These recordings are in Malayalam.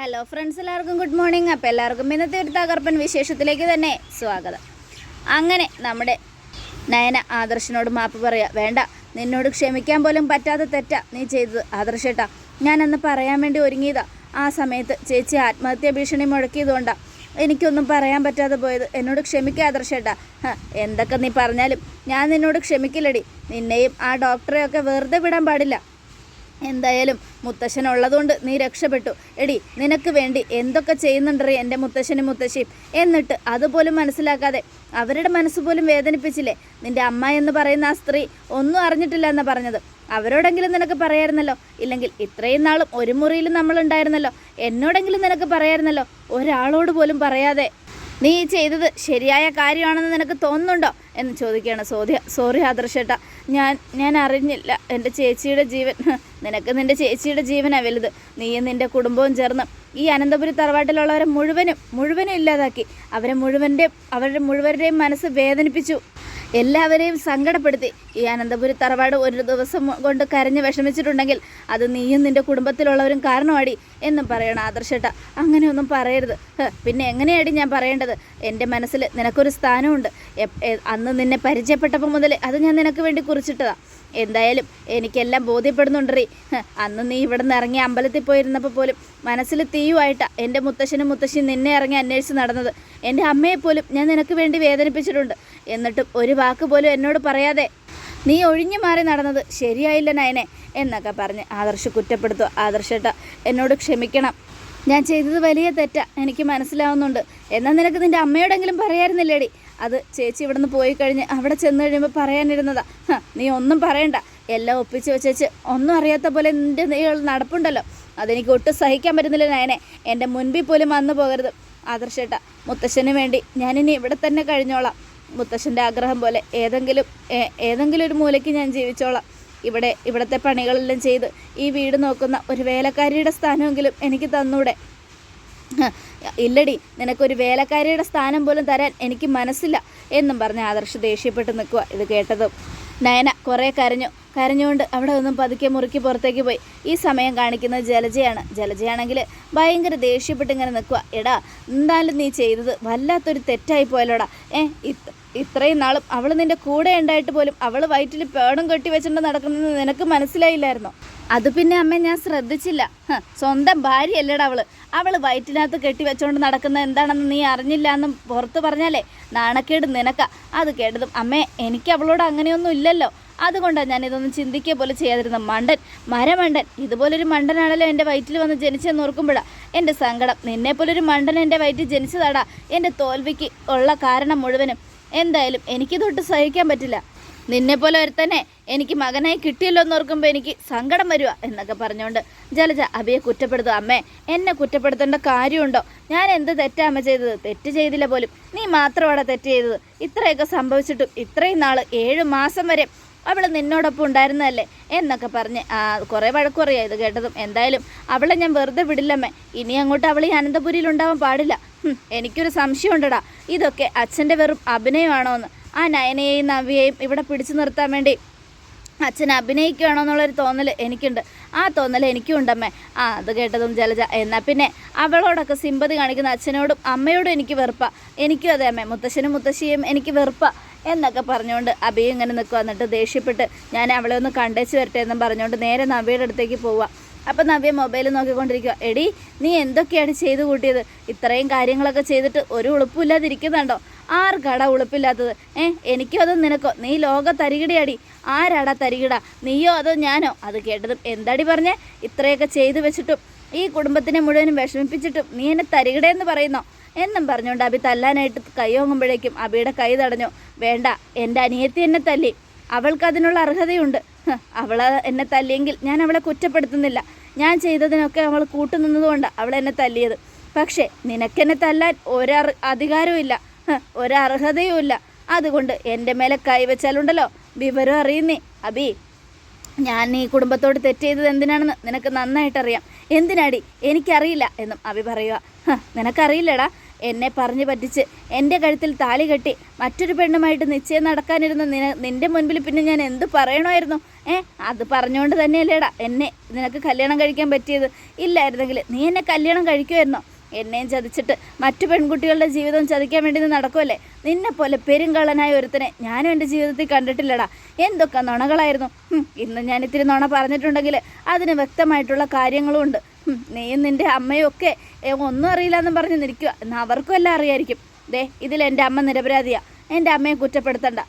ഹലോ ഫ്രണ്ട്സ് എല്ലാവർക്കും ഗുഡ് മോർണിംഗ് അപ്പോൾ എല്ലാവർക്കും ഇന്നത്തെ ഒരു തകർപ്പൻ വിശേഷത്തിലേക്ക് തന്നെ സ്വാഗതം. അങ്ങനെ നമ്മുടെ നയന ആദർശനോട് മാപ്പ് പറയുക വേണ്ട നിന്നോട് ക്ഷമിക്കാൻ പോലും പറ്റാത്ത തെറ്റാ നീ ചെയ്തത് ആദർശേട്ടാ. ഞാനന്ന് പറയാൻ വേണ്ടി ഒരുങ്ങിയതാ. ആ സമയത്ത് ചേച്ചി ആത്മഹത്യാ ഭീഷണി മുഴക്കിയതുകൊണ്ടാണ് എനിക്കൊന്നും പറയാൻ പറ്റാതെ പോയത്. എന്നോട് ക്ഷമിക്കുക ആദർശേട്ടാ. എന്തൊക്കെ നീ പറഞ്ഞാലും ഞാൻ നിന്നോട് ക്ഷമിക്കില്ലടി. നിന്നെയും ആ ഡോക്ടറെയൊക്കെ വെറുതെ വിടാൻ പാടില്ല. എന്തായാലും മുത്തശ്ശൻ ഉള്ളതുകൊണ്ട് നീ രക്ഷപ്പെട്ടു. എടി നിനക്ക് വേണ്ടി എന്തൊക്കെ ചെയ്യുന്നുണ്ടറി എന്റെ മുത്തശ്ശനും മുത്തശ്ശിയും? എന്നിട്ട് അതുപോലും മനസ്സിലാക്കാതെ അവരുടെ മനസ്സ് പോലും വേദനിപ്പിച്ചില്ലേ? നിന്റെ അമ്മ എന്ന് പറയുന്ന ആ സ്ത്രീ ഒന്നും അറിഞ്ഞിട്ടില്ല എന്ന് പറഞ്ഞത്. അവരോടെങ്കിലും നിനക്ക് പറയായിരുന്നല്ലോ? ഇല്ലെങ്കിൽ ഇത്രയും നാളും ഒരു മുറിയിൽ നമ്മളുണ്ടായിരുന്നല്ലോ? എന്നോടെങ്കിലും നിനക്ക് പറയായിരുന്നല്ലോ? ഒരാളോട് പോലും പറയാതെ നീ ചെയ്തത് ശരിയായ കാര്യമാണെന്ന് നിനക്ക് തോന്നുന്നുണ്ടോ? എന്ന് ചോദിക്കുകയാണ് സോധ്യ. സോറി ആദർശേട്ട. ഞാൻ ഞാൻ അറിഞ്ഞില്ല. എന്റെ ചേച്ചിയുടെ ജീവൻ. നിനക്ക് നിന്റെ ചേച്ചിയുടെ ജീവനാണ് വലുത്. നീയും നിന്റെ കുടുംബവും ചേർന്ന് ഈ അനന്തപുരി തറവാട്ടിലുള്ളവരെ മുഴുവനും മുഴുവനും ഇല്ലാതാക്കി. അവരെ മുഴുവന്റെയും അവരുടെ മുഴുവരുടെയും മനസ്സ് വേദനിപ്പിച്ചു. എല്ലാവരെയും സങ്കടപ്പെടുത്തി. ഈ അനന്തപുരി തറവാട് ഒരു ദിവസം കൊണ്ട് കരഞ്ഞ് വിഷമിച്ചിട്ടുണ്ടെങ്കിൽ അത് നീയും നിന്റെ കുടുംബത്തിലുള്ളവരും കാരണമാടി എന്നും പറയണം ആദർശേട്ട. അങ്ങനെയൊന്നും പറയരുത്. പിന്നെ എങ്ങനെയാടി ഞാൻ പറയേണ്ടത്? എന്റെ മനസ്സിൽ നിനക്കൊരു സ്ഥാനമുണ്ട്. അന്ന് നിന്നെ പരിചയപ്പെട്ടപ്പോൾ മുതൽ അത് ഞാൻ നിനക്ക് വേണ്ടി കുറിച്ചിട്ടതാ. എന്തായാലും എനിക്കെല്ലാം ബോധ്യപ്പെടുന്നുണ്ടറി അന്ന് നീ ഇവിടെ നിന്ന് ഇറങ്ങി അമ്പലത്തിൽ പോയിരുന്നപ്പോൾ പോലും മനസ്സിൽ തീയുമായിട്ടാ എന്റെ മുത്തശ്ശനും മുത്തശ്ശിയും നിന്നെ ഇറങ്ങി അന്വേഷിച്ച് നടന്നത്. എന്റെ അമ്മയെ പോലും ഞാൻ നിനക്ക് വേണ്ടി വേദനിപ്പിച്ചിട്ടുണ്ട്. എന്നിട്ടും ഒരു വാക്ക് പോലും എന്നോട് പറയാതെ നീ ഒഴിഞ്ഞു മാറി നടന്നത് ശരിയായില്ല നയനെ എന്നൊക്കെ പറഞ്ഞ് ആദർശ് കുറ്റപ്പെടുത്തുക. ആദർശേട്ട എന്നോട് ക്ഷമിക്കണം. ഞാൻ ചെയ്തത് വലിയ തെറ്റാ. എനിക്ക് മനസ്സിലാവുന്നുണ്ട്. എന്നാൽ നിനക്ക് നിന്റെ അമ്മയോടെങ്കിലും പറയായിരുന്നില്ലേടി? അത് ചേച്ചി ഇവിടുന്ന് പോയി കഴിഞ്ഞ് അവിടെ ചെന്ന് കഴിയുമ്പോൾ പറയാനിരുന്നതാ. നീ ഒന്നും പറയണ്ട. എല്ലാം ഒപ്പിച്ച് വെച്ചേച്ച് ഒന്നും അറിയാത്ത പോലെ നിന്റെ നീകൾ നടപ്പുണ്ടല്ലോ. അതെനിക്ക് ഒട്ടും സഹിക്കാൻ പറ്റുന്നില്ല നയനെ. എന്റെ മുൻപിൽ പോലും വന്നു പോകരുത്. ആദർശേട്ട മുത്തശ്ശന് വേണ്ടി ഞാനിനി ഇവിടെ തന്നെ കഴിഞ്ഞോളാം. മുത്തശ്ശന്റെ ആഗ്രഹം പോലെ ഏതെങ്കിലും ഏതെങ്കിലും ഒരു മൂലയ്ക്ക് ഞാൻ ജീവിച്ചോളാം. ഇവിടെ ഇവിടുത്തെ പണികളെല്ലാം ചെയ്ത് ഈ വീട് നോക്കുന്ന ഒരു വേലക്കാരിയുടെ സ്ഥാനമെങ്കിലും എനിക്ക് തന്നൂടെ. ഇല്ലടി നിനക്കൊരു വേലക്കാരിയുടെ സ്ഥാനം പോലും തരാൻ എനിക്ക് മനസ്സില്ല എന്നും പറഞ്ഞ് ആദർശ് ദേഷ്യപ്പെട്ട് നിൽക്കുക ഇത് കേട്ടതും. നയന കുറേ കരഞ്ഞു. കരഞ്ഞുകൊണ്ട് അവിടെ നിന്നും പതുക്കെ മുറുക്കി പുറത്തേക്ക് പോയി. ഈ സമയം കാണിക്കുന്നത് ജലജയാണ്. ജലജയാണെങ്കിൽ ഭയങ്കര ദേഷ്യപ്പെട്ട് ഇങ്ങനെ നിൽക്കുക എടാ എന്തായാലും നീ ചെയ്തത് വല്ലാത്തൊരു തെറ്റായി പോയല്ലോടാ. ഏ ഇത്രയും നാളും അവൾ നിന്റെ കൂടെ ഉണ്ടായിട്ട് പോലും അവൾ വയറ്റിൽ പേടം കെട്ടി വെച്ചിട്ട് നടക്കുന്നത് നിനക്ക് മനസ്സിലായില്ലായിരുന്നോ? അത് പിന്നെ അമ്മ ഞാൻ ശ്രദ്ധിച്ചില്ല. സ്വന്തം ഭാര്യയല്ലേടാ അവൾ. അവൾ വയറ്റിനകത്ത് കെട്ടി വെച്ചോണ്ട് നടക്കുന്ന എന്താണെന്ന് നീ അറിഞ്ഞില്ല എന്ന് പുറത്ത് പറഞ്ഞാലേ? നാണക്കേട് നിനക്ക. അത് കേട്ടതും അമ്മേ എനിക്ക് അവളോട് അങ്ങനെയൊന്നും ഇല്ലല്ലോ. അതുകൊണ്ടാണ് ഞാൻ ഇതൊന്നും ചിന്തിക്കുക പോലെ ചെയ്യാതിരുന്ന മണ്ടൻ മരമണ്ടൻ. ഇതുപോലൊരു മണ്ടനാണല്ലോ എന്റെ വയറ്റിൽ വന്ന് ജനിച്ചെന്ന് ഓർക്കുമ്പോഴാണ് എന്റെ സങ്കടം. നിന്നെപ്പോലൊരു മണ്ടൻ എന്റെ വയറ്റിൽ ജനിച്ചതാടാ. എന്റെ തോൽവിക്ക് ഉള്ള കാരണം മുഴുവനും. എന്തായാലും എനിക്ക് തൊട്ട് സഹിക്കാൻ പറ്റില്ല. നിന്നെപ്പോലെ ഒരുത്തനെ എനിക്ക് മകനായി കിട്ടിയല്ലോ എന്ന് ഓർക്കുമ്പോൾ എനിക്ക് സങ്കടം വരുക എന്നൊക്കെ പറഞ്ഞുകൊണ്ട് ജലജ അബിയെ കുറ്റപ്പെടുത്തുക അമ്മേ എന്നെ കുറ്റപ്പെടുത്തേണ്ട കാര്യമുണ്ടോ? ഞാൻ എന്ത് തെറ്റാ അമ്മ ചെയ്തത്? തെറ്റ് ചെയ്തില്ല പോലും. നീ മാത്രമാണ് തെറ്റ് ചെയ്തത്? ഇത്രയൊക്കെ സംഭവിച്ചിട്ടും ഇത്രയും നാൾ ഏഴ് മാസം വരെ അവൾ നിന്നോടൊപ്പം ഉണ്ടായിരുന്നതല്ലേ എന്നൊക്കെ പറഞ്ഞ് ആ, കുറേ വഴക്കുറയാ ഇത് കേട്ടതും. എന്തായാലും അവളെ ഞാൻ വെറുതെ വിടില്ലമ്മേ ഇനി അങ്ങോട്ട് അവൾ ഈ അനന്തപുരിയിൽ ഉണ്ടാവാൻ പാടില്ല എനിക്കൊരു സംശയമുണ്ടടാ. ഇതൊക്കെ അച്ഛന്റെ വെറും അഭിനയമാണോ എന്ന് ആ നയനയെയും നവ്യയെയും ഇവിടെ പിടിച്ചു നിർത്താൻ വേണ്ടി അച്ഛൻ അഭിനയിക്കുകയാണോ എന്നുള്ളൊരു തോന്നൽ എനിക്കുണ്ട്. ആ തോന്നൽ എനിക്കും ഉണ്ടമ്മേ ആ അത് കേട്ടതും ജലജ. എന്നാൽ പിന്നെ അവളോടൊക്കെ സിമ്പതി കാണിക്കുന്ന അച്ഛനോടും അമ്മയോടും എനിക്ക് വെറുപ്പ. എനിക്കും അതെ അമ്മേ. മുത്തശ്ശനും മുത്തശ്ശിയും എനിക്ക് വെറുപ്പ എന്നൊക്കെ പറഞ്ഞുകൊണ്ട് അബിയും ഇങ്ങനെ നിൽക്കുക എന്നിട്ട് ദേഷ്യപ്പെട്ട് ഞാൻ അവളെ ഒന്ന് കണ്ടേച്ച് വരട്ടെ എന്നും പറഞ്ഞുകൊണ്ട് നേരെ നവിയുടെ അടുത്തേക്ക് പോവുക അപ്പം നവ്യ മൊബൈൽ നോക്കിക്കൊണ്ടിരിക്കുക എടി നീ എന്തൊക്കെയാണ് ചെയ്ത് കൂട്ടിയത്? ഇത്രയും കാര്യങ്ങളൊക്കെ ചെയ്തിട്ട് ഒരു ഉളുപ്പില്ലാതിരിക്കുന്നുണ്ടോ? ആർക്കാടാ ഉളുപ്പില്ലാത്തത്? ഏ എനിക്കോ അതോ നിനക്കോ? നീ ലോക തരികിടയാടി ആരാടാ തരികിട? നീയോ അതോ ഞാനോ? അത് കേട്ടതും എന്താടി പറഞ്ഞേ? ഇത്രയൊക്കെ ചെയ്തു വെച്ചിട്ടും ഈ കുടുംബത്തിനെ മുഴുവനും വിഷമിപ്പിച്ചിട്ടും നീ എന്നെ തരികിടയെന്ന് പറയുന്നോ? എന്നും പറഞ്ഞുകൊണ്ട് അബി തല്ലാനായിട്ട് കൈയോങ്ങുമ്പോഴേക്കും അബിയുടെ കൈ തടഞ്ഞു. വേണ്ട എന്റെ അനിയത്തി എന്നെ തല്ലി. അവൾക്ക് അതിനുള്ള അർഹതയുണ്ട്. അവൾ എന്നെ തല്ലിയെങ്കിൽ ഞാൻ അവളെ കുറ്റപ്പെടുത്തുന്നില്ല. ഞാൻ ചെയ്തതിനൊക്കെ അവൾ കൂട്ടുനിന്നതുകൊണ്ടാണ് അവൾ എന്നെ തല്ലിയത്. പക്ഷേ നിനക്കെന്നെ തല്ലാൻ ഒരർ അധികാരമില്ല ഒരർഹതയുമില്ല. അതുകൊണ്ട് എന്റെ മേലെ കൈവച്ചാലുണ്ടല്ലോ? വിവരം അറിയുന്നേ അബി ഞാൻ ഈ കുടുംബത്തോട് തെറ്റ് ചെയ്തത് എന്തിനാണെന്ന് നിനക്ക് നന്നായിട്ടറിയാം. എന്തിനാടി? എനിക്കറിയില്ല എന്നും അബി പറയുക. "ഹ, നിനക്കറിയില്ലടാ. എന്നെ പറഞ്ഞു പറ്റിച്ച്. എന്റെ കഴുത്തിൽ താലി കെട്ടി. മറ്റൊരു പെണ്ണുമായിട്ട് നിശ്ചയം നടക്കാനിരുന്ന നിന നിന്റെ മുൻപിൽ പിന്നെ ഞാൻ എന്ത് പറയണമായിരുന്നു? ഏ അത് പറഞ്ഞുകൊണ്ട് തന്നെയല്ലേടാ. എന്നെ നിനക്ക് കല്യാണം കഴിക്കാൻ പറ്റിയത്. ഇല്ലായിരുന്നെങ്കിൽ നീ എന്നെ കല്യാണം കഴിക്കുമായിരുന്നോ? എന്നെയും ചതിച്ചിട്ട് മറ്റു പെൺകുട്ടികളുടെ ജീവിതം ചതിക്കാൻ വേണ്ടി നടക്കുമല്ലേ നിന്നെ പോലെ പെരുങ്കള്ളനായ ഒരുത്തനെ ഞാനും എന്റെ ജീവിതത്തിൽ കണ്ടിട്ടില്ലടാ. എന്തൊക്കെ നുണകളായിരുന്നു. ഇന്ന് ഞാൻ ഇത്തിരി നുണ പറഞ്ഞിട്ടുണ്ടെങ്കിൽ അതിന് വ്യക്തമായിട്ടുള്ള കാര്യങ്ങളും ഉണ്ട് ഹും, നീയും നിന്റെ അമ്മയും ഒക്കെ ഒന്നും അറിയില്ല എന്നും പറഞ്ഞ് നിൽക്കുക. എന്നാൽ അവർക്കും എല്ലാം അറിയായിരിക്കും. ദേ ഇതിൽ എന്റെ അമ്മ നിരപരാധിയാണ് എന്റെ അമ്മയെ കുറ്റപ്പെടുത്തണ്ട.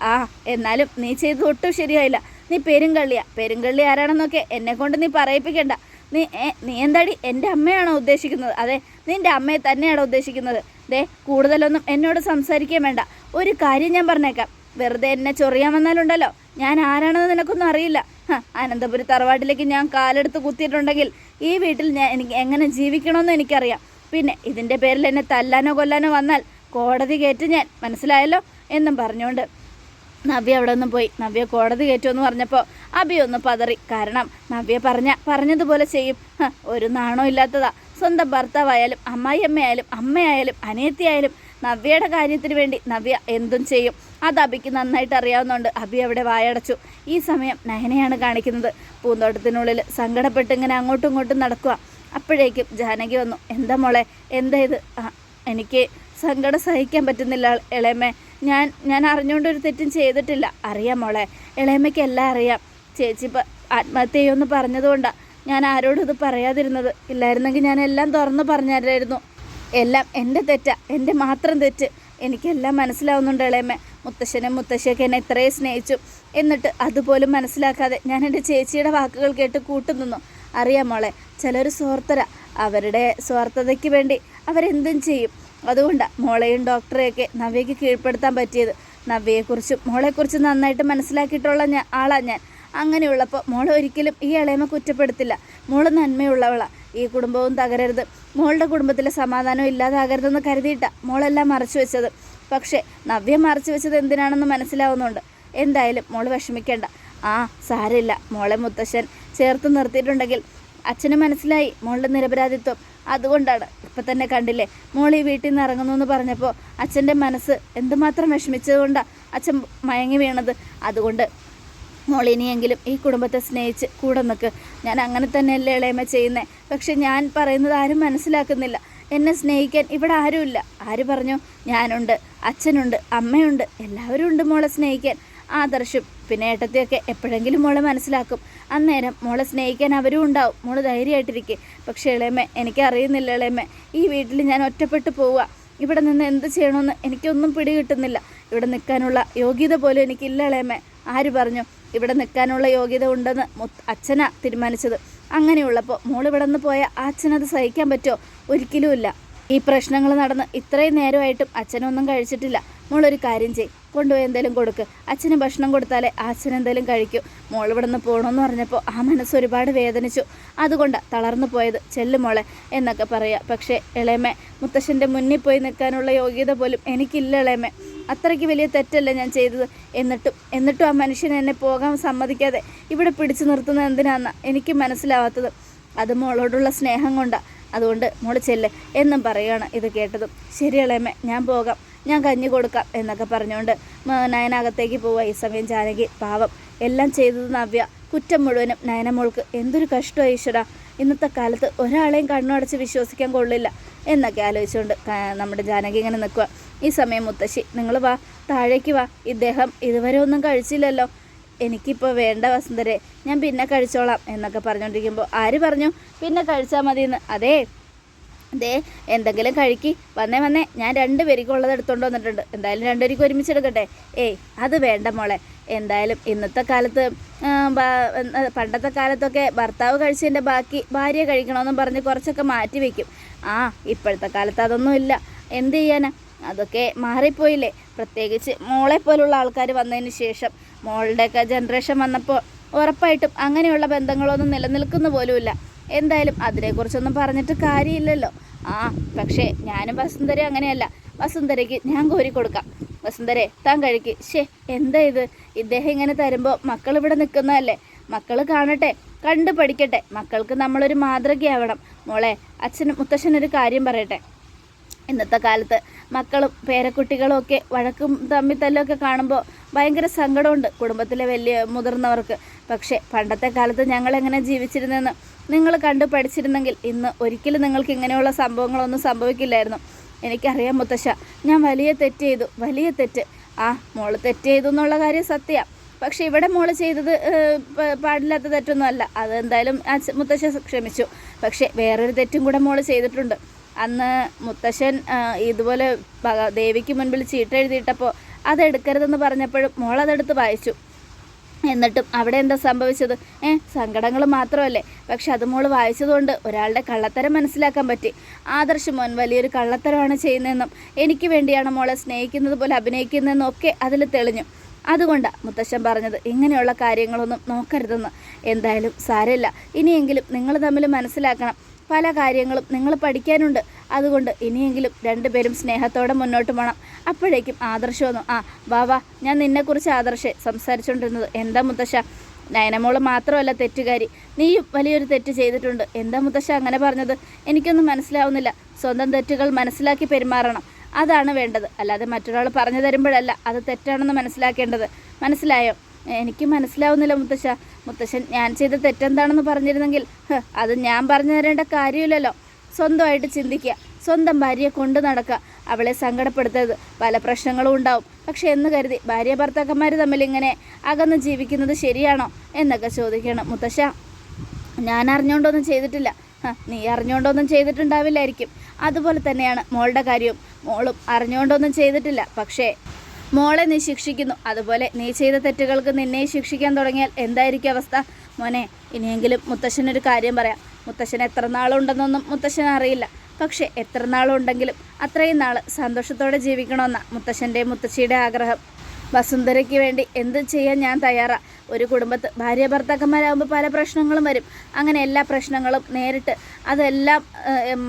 ആ എന്നാലും നീ ചെയ്തത് ഒട്ടും ശരിയായില്ല. നീ പെരുങ്കള്ളിയാ. പെരുങ്കള്ളി ആരാണെന്നൊക്കെ എന്നെ കൊണ്ട് നീ പറയിപ്പിക്കണ്ട. നീ നീ എന്താടി എന്റെ അമ്മയാണോ ഉദ്ദേശിക്കുന്നത്? അതെ നിന്റെ അമ്മയെ തന്നെയാണോ ഉദ്ദേശിക്കുന്നത്? ദേ കൂടുതലൊന്നും എന്നോട് സംസാരിക്കുകയും വേണ്ട. ഒരു കാര്യം ഞാൻ പറഞ്ഞേക്കാം. വെറുതെ എന്നെ ചൊറിയാൻ വന്നാലുണ്ടല്ലോ. ഞാൻ ആരാണെന്ന് നിനക്കൊന്നും അറിയില്ല. അനന്തപുരി തറവാട്ടിലേക്ക് ഞാൻ കാലെടുത്ത് കുത്തിയിട്ടുണ്ടെങ്കിൽ ഈ വീട്ടിൽ ഞാൻ എനിക്ക് എങ്ങനെ ജീവിക്കണമെന്ന് എനിക്കറിയാം. പിന്നെ ഇതിന്റെ പേരിൽ എന്നെ തല്ലാനോ കൊല്ലാനോ വന്നാൽ കോടതി കയറ്റി ഞാൻ മനസ്സിലായല്ലോ എന്നും പറഞ്ഞുകൊണ്ട് നവ്യ അവിടെ നിന്ന് പോയി. നവ്യ കോടതി കയറ്റുമെന്ന് പറഞ്ഞപ്പോൾ അബി ഒന്ന് പതറി. കാരണം നവ്യ പറഞ്ഞ പറഞ്ഞതുപോലെ ചെയ്യും. ഒരു നാണോ ഇല്ലാത്തതാ. സ്വന്തം ഭർത്താവായാലും അമ്മായിയമ്മയായാലും അമ്മയായാലും അനിയത്തിയായാലും നവ്യയുടെ കാര്യത്തിന് വേണ്ടി നവ്യ എന്തും ചെയ്യും. അത് അബിക്ക് നന്നായിട്ട് അറിയാവുന്നതുകൊണ്ട് അബി അവിടെ വായടച്ചു. ഈ സമയം നയനയാണ് കാണിക്കുന്നത്. പൂന്തോട്ടത്തിനുള്ളിൽ സങ്കടപ്പെട്ട് ഇങ്ങനെ അങ്ങോട്ടും ഇങ്ങോട്ടും നടക്കുക. അപ്പോഴേക്കും ജാനകി വന്നു. എന്താ മോളെ? എന്താ ഇത്? എനിക്ക് സങ്കടം സഹിക്കാൻ പറ്റുന്നില്ല ഇളയമ്മേ ഞാൻ ഞാൻ അറിഞ്ഞുകൊണ്ടൊരു തെറ്റും ചെയ്തിട്ടില്ല. അറിയാം മോളെ. ഇളയമ്മയ്ക്ക് എല്ലാം അറിയാം. ചേച്ചി ഇപ്പം ആത്മഹത്യ ചെയ്യുമെന്ന് പറഞ്ഞതുകൊണ്ടാണ് ഞാൻ ആരോടും ഇത് പറയാതിരുന്നത്. ഇല്ലായിരുന്നെങ്കിൽ ഞാൻ എല്ലാം തുറന്ന് പറഞ്ഞായിരുന്നു. എല്ലാം എന്റെ തെറ്റാ എന്റെ മാത്രം തെറ്റ്. എനിക്കെല്ലാം മനസ്സിലാവുന്നുണ്ട് ഇളയമ്മ. മുത്തശ്ശനും മുത്തശ്ശിയൊക്കെ എന്നെ ഇത്രയും സ്നേഹിച്ചു. എന്നിട്ട് അതുപോലും മനസ്സിലാക്കാതെ ഞാൻ എന്റെ ചേച്ചിയുടെ വാക്കുകൾ കേട്ട് കൂട്ടുനിന്നു. അറിയാം മോളെ ചിലർ സ്വാർത്ഥര. അവരുടെ സ്വാർത്ഥതയ്ക്ക് വേണ്ടി അവരെന്തും ചെയ്യും. അതുകൊണ്ടാണ് മോളെയും ഡോക്ടറെയൊക്കെ നവ്യയ്ക്ക് കീഴ്പ്പെടുത്താൻ പറ്റിയത്. നവ്യയെക്കുറിച്ചും മോളെക്കുറിച്ചും നന്നായിട്ട് മനസ്സിലാക്കിയിട്ടുള്ള ഞാൻ ആളാണ് ഞാൻ. അങ്ങനെയുള്ളപ്പോൾ മോളെ ഒരിക്കലും ഈ ഇളയമ കുറ്റപ്പെടുത്തില്ല. മോൾ നന്മയുള്ളവളാ. ഈ കുടുംബവും തകരരുത്. മോളുടെ കുടുംബത്തിലെ സമാധാനം ഇല്ലാതാകരുതെന്ന് കരുതിയിട്ട മോളെല്ലാം മറച്ചു വെച്ചത്. പക്ഷേ നവ്യ മറച്ചു വെച്ചത് എന്തിനാണെന്ന് മനസ്സിലാവുന്നുണ്ട്. എന്തായാലും മോൾ വിഷമിക്കേണ്ട. ആ സാരമില്ല. മോളെ മുത്തശ്ശൻ ചേർത്ത് നിർത്തിയിട്ടുണ്ടെങ്കിൽ അച്ഛന് മനസ്സിലായി മോളുടെ നിരപരാധിത്വം. അതുകൊണ്ടാണ് ഇപ്പം തന്നെ കണ്ടില്ലേ മോൾ ഈ വീട്ടിൽ നിന്ന് ഇറങ്ങുന്നു എന്ന് പറഞ്ഞപ്പോൾ അച്ഛന്റെ മനസ്സ് എന്തുമാത്രം വിഷമിച്ചതുകൊണ്ടാണ് അച്ഛൻ മയങ്ങി വീണത്. അതുകൊണ്ട് മോൾ ഇനിയെങ്കിലും ഈ കുടുംബത്തെ സ്നേഹിച്ച് കൂടെ നിൽക്ക് ഞാൻ അങ്ങനെ തന്നെയല്ലേ ഇളയമ ചെയ്യുന്നത് പക്ഷെ ഞാൻ പറയുന്നത് ആരും മനസ്സിലാക്കുന്നില്ല. എന്നെ സ്നേഹിക്കാൻ ഇവിടെ ആരുമില്ല. ആര് പറഞ്ഞു? ഞാനുണ്ട് അച്ഛനുണ്ട് അമ്മയുണ്ട്. എല്ലാവരും ഉണ്ട് മോളെ സ്നേഹിക്കാൻ. ആദർശും പിന്നെ ഏട്ടത്തെയൊക്കെ എപ്പോഴെങ്കിലും മോളെ മനസ്സിലാക്കും. അന്നേരം മോളെ സ്നേഹിക്കാൻ അവരും ഉണ്ടാവും. മോൾ ധൈര്യമായിട്ടിരിക്കും. പക്ഷേ ഇളയമ്മ എനിക്കറിയുന്നില്ല ഇളയമ്മ. ഈ വീട്ടിൽ ഞാൻ ഒറ്റപ്പെട്ടു പോവുക. ഇവിടെ നിന്ന് എന്ത് ചെയ്യണമെന്ന് എനിക്കൊന്നും പിടികിട്ടുന്നില്ല. ഇവിടെ നിൽക്കാനുള്ള യോഗ്യത പോലും എനിക്കില്ല ഇളയമ്മ. ആര് പറഞ്ഞു? ഇവിടെ നിൽക്കാനുള്ള യോഗ്യത ഉണ്ടെന്ന് അച്ഛന തീരുമാനിച്ചത്. അങ്ങനെയുള്ളപ്പോൾ മോൾ ഇവിടെ നിന്ന് പോയാൽ ആ അച്ഛനത് സഹിക്കാൻ പറ്റുമോ? ഒരിക്കലുമില്ല. ഈ പ്രശ്നങ്ങൾ നടന്ന് ഇത്രയും നേരമായിട്ടും അച്ഛനൊന്നും കഴിച്ചിട്ടില്ല. മോളൊരു കാര്യം ചെയ് കൊണ്ടുപോയി എന്തെങ്കിലും കൊടുക്ക്. അച്ഛന് ഭക്ഷണം കൊടുത്താലേ അച്ഛൻ എന്തെങ്കിലും കഴിക്കൂ. മോൾ ഇവിടെ നിന്ന് പോകണമെന്ന് പറഞ്ഞപ്പോൾ ആ മനസ്സ് ഒരുപാട് വേദനിച്ചു. അതുകൊണ്ട് തളർന്നു പോയത്. ചെല്ലു മോളെ എന്നൊക്കെ പറയുക പക്ഷേ ഇളയമ്മ മുത്തശ്ശന്റെ മുന്നിൽ പോയി നിൽക്കാനുള്ള യോഗ്യത പോലും എനിക്കില്ല ഇളയമ്മ. അത്രയ്ക്ക് വലിയ തെറ്റല്ല ഞാൻ ചെയ്തത്. എന്നിട്ടും എന്നിട്ടും ആ മനുഷ്യൻ എന്നെ പോകാൻ സമ്മതിക്കാതെ ഇവിടെ പിടിച്ചു നിർത്തുന്നത് എന്തിനാന്ന എനിക്ക് മനസ്സിലാവാത്തത്. അത് മോളോടുള്ള സ്നേഹം കൊണ്ടാണ് അതുകൊണ്ട് മോൾ ചെല്ല് എന്നും പറയുകയാണ് ഇത് കേട്ടതും. ശരി ഇളയമ്മ ഞാൻ പോകാം. ഞാൻ കഞ്ഞി കൊടുക്കാം എന്നൊക്കെ പറഞ്ഞുകൊണ്ട് നയനകത്തേക്ക് പോവുക ഈ സമയം ജാനകി പാവം. എല്ലാം ചെയ്തത് നവ്യ. കുറ്റം മുഴുവനും നയനമോൾക്ക് എന്തൊരു കഷ്ടമാണ് ഈശ്വര. ഇന്നത്തെ കാലത്ത് ഒരാളെയും കണ്ണടച്ച് വിശ്വസിക്കാൻ കൊള്ളില്ല എന്നൊക്കെ ആലോചിച്ചുകൊണ്ട് നമ്മുടെ ജാനകി ഇങ്ങനെ നിൽക്കുക ഈ സമയം മുത്തശ്ശി നിങ്ങൾ വാ താഴേക്ക് വാ. ഇദ്ദേഹം ഇതുവരെ ഒന്നും കഴിച്ചില്ലല്ലോ. എനിക്കിപ്പോൾ വേണ്ട വസന്തരെ ഞാൻ പിന്നെ കഴിച്ചോളാം എന്നൊക്കെ പറഞ്ഞുകൊണ്ടിരിക്കുമ്പോൾ ആര് പറഞ്ഞു? പിന്നെ കഴിച്ചാൽ മതിയെന്ന്. അതേ ദേ എന്തെങ്കിലും കഴിക്കി. വന്നേ വന്നേ ഞാൻ രണ്ട് പേർക്കുള്ളത് എടുത്തോണ്ട് വന്നിട്ടുണ്ട്. എന്തായാലും രണ്ടുപേർക്ക് ഒരുമിച്ച് എടുക്കട്ടെ. ഏയ് അത് വേണ്ട മോളെ. എന്തായാലും ഇന്നത്തെ കാലത്ത് പണ്ടത്തെ കാലത്തൊക്കെ ഭർത്താവ് കഴിച്ചതിന്റെ ബാക്കി ഭാര്യ കഴിക്കണമെന്നും പറഞ്ഞ് കുറച്ചൊക്കെ മാറ്റി വയ്ക്കും ആ ഇപ്പോഴത്തെ കാലത്ത് അതൊന്നുമില്ല എന്ത് ചെയ്യാനാ? അതൊക്കെ മാറിപ്പോയില്ലേ? പ്രത്യേകിച്ച് മോളെ പോലുള്ള ആൾക്കാർ വന്നതിന് ശേഷം മോളുടെയൊക്കെ ജനറേഷൻ വന്നപ്പോൾ ഉറപ്പായിട്ടും അങ്ങനെയുള്ള ബന്ധങ്ങളൊന്നും നിലനിൽക്കുന്ന പോലുമില്ല. എന്തായാലും അതിനെക്കുറിച്ചൊന്നും പറഞ്ഞിട്ട് കാര്യമില്ലല്ലോ. ആ പക്ഷേ ഞാനും വസുന്ധര അങ്ങനെയല്ല. വസുന്ധരയ്ക്ക് ഞാൻ കോരി കൊടുക്കാം. വസുന്ധരെ താൻ കഴിക്ക്. ശേ എന്താ ഇത്? ഇദ്ദേഹം ഇങ്ങനെ തരുമ്പോൾ മക്കൾ ഇവിടെ നിൽക്കുന്നതല്ലേ? മക്കൾ കാണട്ടെ കണ്ടു പഠിക്കട്ടെ. മക്കൾക്ക് നമ്മളൊരു മാതൃകയാവണം. മോളെ അച്ഛനും മുത്തശ്ശനൊരു കാര്യം പറയട്ടെ. ഇന്നത്തെ കാലത്ത് മക്കളും പേരക്കുട്ടികളും ഒക്കെ വഴക്കും തമ്മിൽ തല്ലൊക്കെ കാണുമ്പോൾ ഭയങ്കര സങ്കടമുണ്ട് കുടുംബത്തിലെ വലിയ മുതിർന്നവർക്ക്. പക്ഷേ പണ്ടത്തെ കാലത്ത് ഞങ്ങൾ എങ്ങനെ ജീവിച്ചിരുന്നെന്ന് നിങ്ങൾ കണ്ടു പഠിച്ചിരുന്നെങ്കിൽ ഇന്ന് ഒരിക്കലും നിങ്ങൾക്ക് ഇങ്ങനെയുള്ള സംഭവങ്ങളൊന്നും സംഭവിക്കില്ലായിരുന്നു. എനിക്കറിയാം മുത്തശ്ശ ഞാൻ വലിയ തെറ്റ് ചെയ്തു വലിയ തെറ്റ്. ആ മോൾ തെറ്റ് ചെയ്തു എന്നുള്ള കാര്യം സത്യമാണ് പക്ഷേ ഇവിടെ മോൾ ചെയ്തത് പാടില്ലാത്ത തെറ്റൊന്നും അല്ല അതെന്തായാലും മുത്തശ്ശ ക്ഷമിച്ചു. പക്ഷേ വേറൊരു തെറ്റും കൂടെ മോൾ ചെയ്തിട്ടുണ്ട്. അന്ന് മുത്തശ്ശൻ ഇതുപോലെ ദേവിക്ക് മുൻപിൽ ചീട്ടെഴുതിയിട്ടപ്പോൾ അതെടുക്കരുതെന്ന് പറഞ്ഞപ്പോഴും മോളതെടുത്ത് വായിച്ചു. എന്നിട്ടും അവിടെ എന്താ സംഭവിച്ചത്? ഏ സങ്കടങ്ങൾ മാത്രമല്ലേ? പക്ഷെ അത് മോൾ വായിച്ചതുകൊണ്ട് ഒരാളുടെ കള്ളത്തരം മനസ്സിലാക്കാൻ പറ്റി. ആദർശ് മോൻ വലിയൊരു കള്ളത്തരമാണ് ചെയ്യുന്നതെന്നും എനിക്ക് വേണ്ടിയാണ് മോളെ സ്നേഹിക്കുന്നത് പോലെ അഭിനയിക്കുന്നതെന്നും ഒക്കെ അതിൽ തെളിഞ്ഞു. അതുകൊണ്ടാണ് മുത്തശ്ശൻ പറഞ്ഞത് ഇങ്ങനെയുള്ള കാര്യങ്ങളൊന്നും നോക്കരുതെന്ന്. എന്തായാലും സാരമില്ല. ഇനിയെങ്കിലും നിങ്ങൾ തമ്മിൽ മനസ്സിലാക്കണം. പല കാര്യങ്ങളും നിങ്ങൾ പഠിക്കാനുണ്ട്. അതുകൊണ്ട് ഇനിയെങ്കിലും രണ്ടുപേരും സ്നേഹത്തോടെ മുന്നോട്ട് പോകണം അപ്പോഴേക്കും ആദർശം വന്നു. ആ വാ വാ ഞാൻ നിന്നെക്കുറിച്ച് ആദർശെ സംസാരിച്ചുകൊണ്ടിരുന്നത് എന്താ മുത്തശ്ശ? നയനമോൾ മാത്രമല്ല തെറ്റുകാരി. നീയും വലിയൊരു തെറ്റ് ചെയ്തിട്ടുണ്ട്. എന്താ മുത്തശ്ശ അങ്ങനെ പറഞ്ഞത്? എനിക്കൊന്നും മനസ്സിലാവുന്നില്ല. സ്വന്തം തെറ്റുകൾ മനസ്സിലാക്കി പെരുമാറണം. അതാണ് വേണ്ടത്. അല്ലാതെ മറ്റൊരാൾ പറഞ്ഞു തരുമ്പോഴല്ല അത് തെറ്റാണെന്ന് മനസ്സിലാക്കേണ്ടത്. മനസ്സിലായോ? എനിക്ക് മനസ്സിലാവുന്നില്ല മുത്തശ്ശ. മുത്തശ്ശൻ ഞാൻ ചെയ്ത തെറ്റെന്താണെന്ന് പറഞ്ഞിരുന്നെങ്കിൽ അത് ഞാൻ പറഞ്ഞു തരേണ്ട കാര്യമില്ലല്ലോ. സ്വന്തമായിട്ട് ചിന്തിക്കുക സ്വന്തം ഭാര്യയെ കൊണ്ടു നടക്കുക. അവളെ സങ്കടപ്പെടുത്തരുത്. പല പ്രശ്നങ്ങളും ഉണ്ടാവും. പക്ഷെ എന്ന് കരുതി ഭാര്യ ഭർത്താക്കന്മാർ തമ്മിൽ ഇങ്ങനെ അകന്ന് ജീവിക്കുന്നത് ശരിയാണോ എന്നൊക്കെ ചോദിക്കണം. മുത്തശ്ശ ഞാൻ അറിഞ്ഞുകൊണ്ടൊന്നും ചെയ്തിട്ടില്ല. നീ അറിഞ്ഞുകൊണ്ടൊന്നും ചെയ്തിട്ടുണ്ടാവില്ലായിരിക്കും. അതുപോലെ തന്നെയാണ് മോളുടെ കാര്യവും. മോളും അറിഞ്ഞുകൊണ്ടൊന്നും ചെയ്തിട്ടില്ല. പക്ഷേ മോളെ നീ ശിക്ഷിക്കുന്നു. അതുപോലെ നീ ചെയ്ത തെറ്റുകൾക്ക് നിന്നെ ശിക്ഷിക്കാൻ തുടങ്ങിയാൽ എന്തായിരിക്കും അവസ്ഥ? മോനെ ഇനിയെങ്കിലും മുത്തശ്ശനൊരു കാര്യം പറയാം. മുത്തശ്ശൻ എത്ര നാളുണ്ടെന്നൊന്നും മുത്തശ്ശൻ അറിയില്ല. പക്ഷേ എത്ര നാളുണ്ടെങ്കിലും അത്രയും നാൾ സന്തോഷത്തോടെ ജീവിക്കണമെന്ന മുത്തശ്ശന്റെ മുത്തശ്ശിയുടെ ആഗ്രഹം. വസുന്ധരയ്ക്ക് വേണ്ടി എന്ത് ചെയ്യാൻ ഞാൻ തയ്യാറാണ് ഒരു കുടുംബത്ത് ഭാര്യ ഭർത്താക്കന്മാരാകുമ്പോൾ പല പ്രശ്നങ്ങളും വരും. അങ്ങനെ എല്ലാ പ്രശ്നങ്ങളും നേരിട്ട് അതെല്ലാം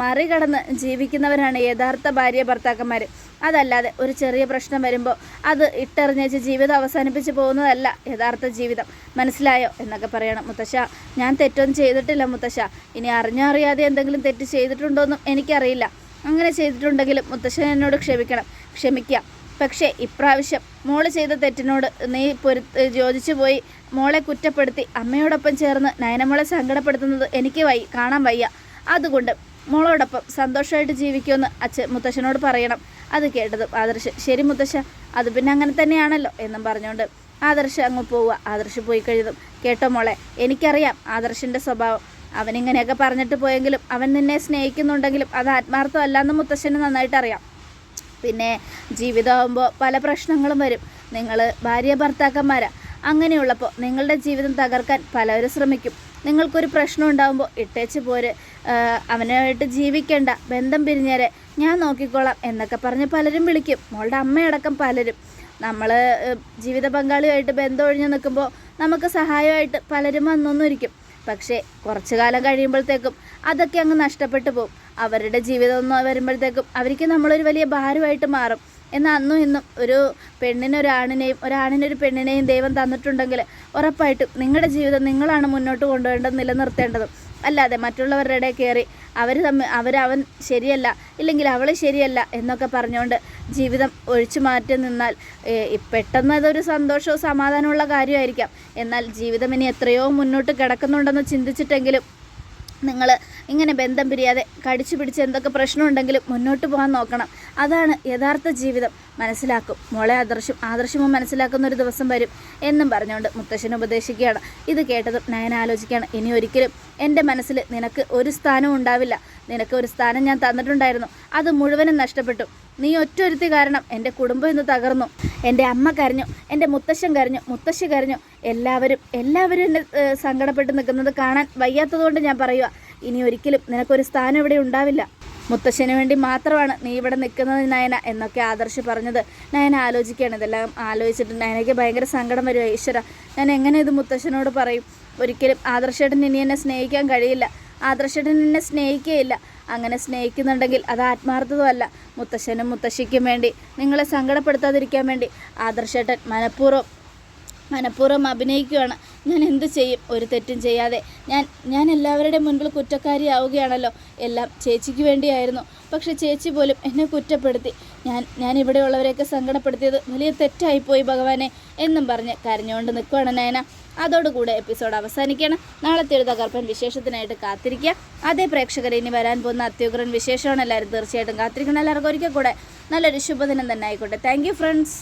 മറികടന്ന് ജീവിക്കുന്നവരാണ് യഥാർത്ഥ ഭാര്യ ഭർത്താക്കന്മാർ അതല്ലാതെ ഒരു ചെറിയ പ്രശ്നം വരുമ്പോൾ അത് ഇട്ടെറിഞ്ഞേച്ച് ജീവിതം അവസാനിപ്പിച്ച് പോകുന്നതല്ല യഥാർത്ഥ ജീവിതം. മനസ്സിലായോ? എന്നൊക്കെ പറയണം. മുത്തശ്ശ ഞാൻ തെറ്റൊന്നും ചെയ്തിട്ടില്ല മുത്തശ്ശ. ഇനി അറിഞ്ഞോ അറിയാതെ എന്തെങ്കിലും തെറ്റ് ചെയ്തിട്ടുണ്ടോയെന്നും എനിക്കറിയില്ല. അങ്ങനെ ചെയ്തിട്ടുണ്ടെങ്കിലും മുത്തശ്ശൻ എന്നോട് ക്ഷമിക്കണം. ക്ഷമിക്കാം പക്ഷേ ഇപ്രാവശ്യം മോൾ ചെയ്ത തെറ്റിനോട് നീ പൊരു യോജിച്ചു പോയി മോളെ കുറ്റപ്പെടുത്തി അമ്മയോടൊപ്പം ചേർന്ന് നയനമോളെ സങ്കടപ്പെടുത്തുന്നത് എനിക്ക് വൈ കാണാൻ വയ്യ. അതുകൊണ്ട് മോളോടൊപ്പം സന്തോഷമായിട്ട് ജീവിക്കുമെന്ന് അച്ഛൻ മുത്തശ്ശനോട് പറയണം. അത് കേട്ടതും ആദർശ്. ശരി മുത്തശ്ശ അത് പിന്നെ അങ്ങനെ തന്നെയാണല്ലോ എന്നും പറഞ്ഞുകൊണ്ട് ആദർശ് അങ്ങ് പോവുക. ആദർശ് പോയി കഴിഞ്ഞതും കേട്ടോ മോളെ എനിക്കറിയാം ആദർശിന്റെ സ്വഭാവം. അവൻ ഇങ്ങനെയൊക്കെ പറഞ്ഞിട്ട് പോയെങ്കിലും അവൻ നിന്നെ സ്നേഹിക്കുന്നുണ്ടെങ്കിലും അത് ആത്മാർത്ഥമല്ല എന്ന് മുത്തശ്ശന് നന്നായിട്ട് അറിയാം പിന്നെ ജീവിതമാകുമ്പോൾ പല പ്രശ്നങ്ങളും വരും. നിങ്ങൾ ഭാര്യ ഭർത്താക്കന്മാരാ. അങ്ങനെയുള്ളപ്പോൾ നിങ്ങളുടെ ജീവിതം തകർക്കാൻ പലരും ശ്രമിക്കും. നിങ്ങൾക്കൊരു പ്രശ്നം ഉണ്ടാകുമ്പോൾ ഇട്ടേച്ച് പോര്. അവനായിട്ട് ജീവിക്കേണ്ട. ബന്ധം പിരിഞ്ഞേരെ. ഞാൻ നോക്കിക്കോളാം എന്നൊക്കെ പറഞ്ഞ് പലരും വിളിക്കും. മോളുടെ അമ്മയടക്കം പലരും. നമ്മൾ ജീവിത പങ്കാളിയുമായിട്ട് ബന്ധം ഒഴിഞ്ഞു നിൽക്കുമ്പോൾ നമുക്ക് സഹായമായിട്ട് പലരും വന്നൊന്നിരിക്കും. പക്ഷേ കുറച്ചു കാലം കഴിയുമ്പോഴത്തേക്കും അതൊക്കെ അങ്ങ് നഷ്ടപ്പെട്ടു പോകും. അവരുടെ ജീവിതം ഒന്ന് വരുമ്പോഴത്തേക്കും അവർക്ക് നമ്മളൊരു വലിയ ഭാരമായിട്ട് മാറും. എന്നാൽ അന്നും ഇന്നും ഒരു പെണ്ണിനൊരാണിനെയും ഒരാണിനൊരു പെണ്ണിനെയും ദൈവം തന്നിട്ടുണ്ടെങ്കിൽ ഉറപ്പായിട്ടും നിങ്ങളുടെ ജീവിതം നിങ്ങളാണ് മുന്നോട്ട് കൊണ്ടുപോകേണ്ടത് നിലനിർത്തേണ്ടതും. അല്ലാതെ മറ്റുള്ളവരുടെ കയറി അവർ തമ്മിൽ അവരവൻ ശരിയല്ല ഇല്ലെങ്കിൽ അവൾ ശരിയല്ല എന്നൊക്കെ പറഞ്ഞുകൊണ്ട് ജീവിതം ഒഴിച്ചു മാറ്റി നിന്നാൽ പെട്ടെന്ന് അതൊരു സന്തോഷവും സമാധാനമുള്ള കാര്യമായിരിക്കാം. എന്നാൽ ജീവിതം ഇനി എത്രയോ മുന്നോട്ട് കിടക്കുന്നുണ്ടെന്ന് ചിന്തിച്ചിട്ടെങ്കിലും നിങ്ങൾ ഇങ്ങനെ ബന്ധം പിരിയാതെ കടിച്ചു പിടിച്ച് എന്തൊക്കെ പ്രശ്നമുണ്ടെങ്കിലും മുന്നോട്ട് പോകാൻ നോക്കണം. അതാണ് യഥാർത്ഥ ജീവിതം. മനസ്സിലാക്കും. മോളെ ആദർശം ആദർശമോ മനസ്സിലാക്കുന്ന ഒരു ദിവസം വരും എന്നും പറഞ്ഞുകൊണ്ട് മുത്തശ്ശൻ ഉപദേശിക്കുകയാണ്. ഇത് കേട്ടതും നയൻ ആലോചിക്കുകയാണ്. ഇനി ഒരിക്കലും എന്റെ മനസ്സിൽ നിനക്ക് ഒരു സ്ഥാനവും ഉണ്ടാവില്ല. നിനക്ക് ഒരു സ്ഥാനം ഞാൻ തന്നിട്ടുണ്ടായിരുന്നു. അത് മുഴുവനും നഷ്ടപ്പെട്ടു. നീ ഒറ്റൊരുത്തി കാരണം എന്റെ കുടുംബം ഇന്ന് തകർന്നു. എന്റെ അമ്മ കരഞ്ഞു എന്റെ മുത്തശ്ശൻ കരഞ്ഞു മുത്തശ്ശി കരഞ്ഞു. എല്ലാവരും എല്ലാവരും എന്നെ സങ്കടപ്പെട്ട് നിൽക്കുന്നത് കാണാൻ വയ്യാത്തതുകൊണ്ട് ഞാൻ പറയുക ഇനി ഒരിക്കലും നിനക്കൊരു സ്ഥാനം ഇവിടെ ഉണ്ടാവില്ല. മുത്തശ്ശന് വേണ്ടി മാത്രമാണ് നീ ഇവിടെ നിൽക്കുന്നത് നയന എന്നൊക്കെ ആദർശ് പറഞ്ഞത്. നയന ആലോചിക്കുകയാണ്. ഇതെല്ലാം ആലോചിച്ചിട്ട് നയനയ്ക്ക് ഭയങ്കര സങ്കടം വരുമോ ഈശ്വര ഞാൻ എങ്ങനെ ഇത് മുത്തശ്ശനോട് പറയും? ഒരിക്കലും ആദർശേട്ടൻ ഇനി എന്നെ സ്നേഹിക്കാൻ കഴിയില്ല. ആദർശേട്ടൻ എന്നെ സ്നേഹിക്കുകയില്ല അങ്ങനെ സ്നേഹിക്കുന്നുണ്ടെങ്കിൽ അത് ആത്മാർത്ഥതമല്ല. മുത്തശ്ശനും മുത്തശ്ശിക്കും വേണ്ടി നിങ്ങളെ സങ്കടപ്പെടുത്താതിരിക്കാൻ വേണ്ടി ആദർശേട്ടൻ മനഃപൂർവം മനഃപൂർവം അഭിനയിക്കുകയാണ് ഞാൻ എന്ത് ചെയ്യും? ഒരു തെറ്റും ചെയ്യാതെ. ഞാൻ ഞാൻ എല്ലാവരുടെ മുൻപിൽ കുറ്റക്കാരിയാവുകയാണല്ലോ. എല്ലാം ചേച്ചിക്ക് വേണ്ടിയായിരുന്നു. പക്ഷെ ചേച്ചി പോലും എന്നെ കുറ്റപ്പെടുത്തി. ഞാൻ ഞാൻ ഇവിടെയുള്ളവരെയൊക്കെ സങ്കടപ്പെടുത്തിയത് വലിയ തെറ്റായിപ്പോയി ഭഗവാനെ എന്നും പറഞ്ഞ് കരഞ്ഞുകൊണ്ട് നിൽക്കുകയാണ് നയന. അതോടുകൂടെ എപ്പിസോഡ് അവസാനിക്കണം നാളത്തെ ഒരു തകർപ്പൻ വിശേഷത്തിനായിട്ട് കാത്തിരിക്കുക. അതേ പ്രേക്ഷകർ ഇനി വരാൻ പോകുന്ന അത്യുഗ്രൻ വിശേഷമാണ്. എല്ലാവരും തീർച്ചയായിട്ടും കാത്തിരിക്കണം. എല്ലാവർക്കും ഒരിക്കൽ കൂടെ നല്ലൊരു ശുഭദിനം തന്നെ ആയിക്കോട്ടെ. Thank friends